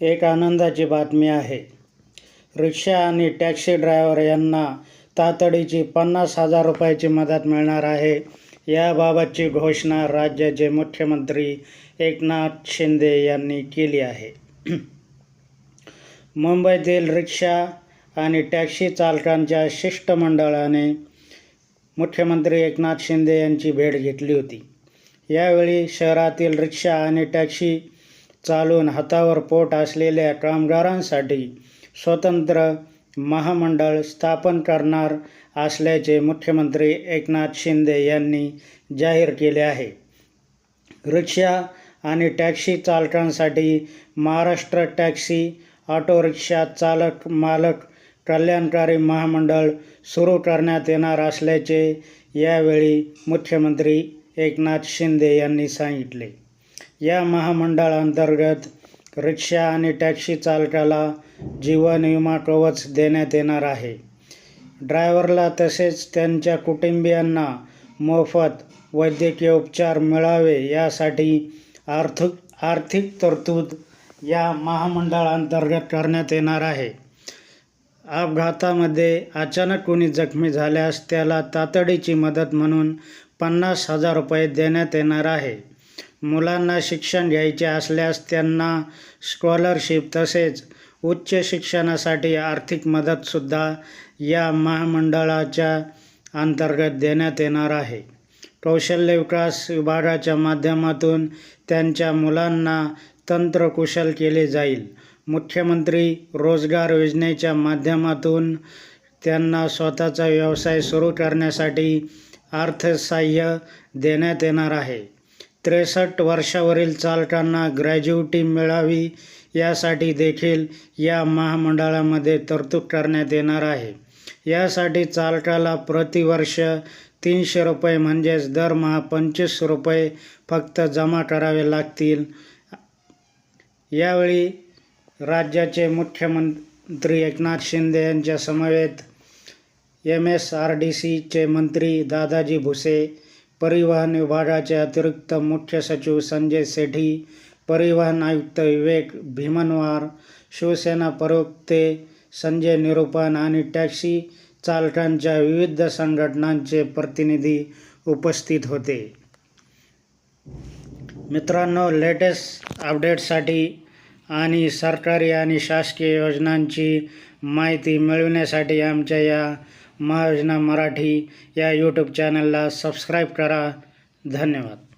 एक आनंदाची बातमी आहे. रिक्षा आणि टॅक्सी ड्रायव्हर यांना तातडीची पन्नास हजार रुपयाची मदत मिळणार आहे. याबाबतची घोषणा राज्याचे मुख्यमंत्री एकनाथ शिंदे यांनी केली आहे. मुंबईतील रिक्षा आणि टॅक्सी चालकांच्या शिष्टमंडळाने मुख्यमंत्री एकनाथ शिंदे यांची भेट घेतली होती. यावेळी शहरातील रिक्षा आणि टॅक्सी चालून हातावर पोट असलेल्या कामगारांसाठी स्वतंत्र महामंडळ स्थापन करणार असल्याचे मुख्यमंत्री एकनाथ शिंदे यांनी जाहीर केले आहे. रिक्षा आणि टॅक्सी चालकांसाठी महाराष्ट्र टॅक्सी ऑटो रिक्षा चालक मालक कल्याणकारी महामंडळ सुरू करण्यात येणार असल्याचे यावेळी मुख्यमंत्री एकनाथ शिंदे यांनी सांगितले. या महामंडळांतर्गत रिक्षा आणि टॅक्सी चालकाला जीवन विमा कवच देण्यात येणार आहे. ड्रायव्हरला तसेच त्यांच्या कुटुंबियांना मोफत वैद्यकीय उपचार मिळावे यासाठी आर्थिक आर्थिक तरतूद या महामंडळांतर्गत करण्यात येणार आहे. अपघातामध्ये अचानक कोणी जखमी झाल्यास त्याला तातडीची मदत म्हणून पन्नास हजार रुपये देण्यात येणार आहे. मुलांना शिक्षण घ्यायचे असल्यास त्यांना स्कॉलरशिप तसेच उच्च शिक्षणासाठी आर्थिक मदतसुद्धा या महामंडळाच्या अंतर्गत देण्यात येणार आहे. कौशल्य विकास विभागाच्या माध्यमातून त्यांच्या मुलांना तंत्रकुशल केले जाईल. मुख्यमंत्री रोजगार योजनेच्या माध्यमातून त्यांना स्वतःचा व्यवसाय सुरू करण्यासाठी अर्थसहाय्य देण्यात येणार आहे. त्रेसष्ट वर्षावरील चालकांना ग्रॅज्युटी मिळावी यासाठी देखील या महामंडळामध्ये तरतूद करण्यात येणार आहे. यासाठी चालकाला प्रतिवर्ष तीनशे रुपये म्हणजेच दरमहा पंचवीस रुपये फक्त जमा करावे लागतील. यावेळी राज्याचे मुख्यमंत्री एकनाथ शिंदे यांच्या समवेत एम एस आर डी सीचे मंत्री दादाजी भुसे परिवहन विभागाचे अतिरिक्त मुख्य सचिव संजय सेठी परिवहन आयुक्त विवेक भीमनवार शिवसेना प्रवक्ते संजय निरुपण आणि टॅक्सी चालकांच्या विविध संघटनांचे प्रतिनिधी उपस्थित होते. मित्रांनो लेटेस्ट अपडेटसाठी आणि सरकारी आणि शासकीय योजनांची माहिती मिळविण्यासाठी आमच्या या महायोजना मराठी या यूट्यूब चॅनलला सबस्क्राईब करा. धन्यवाद.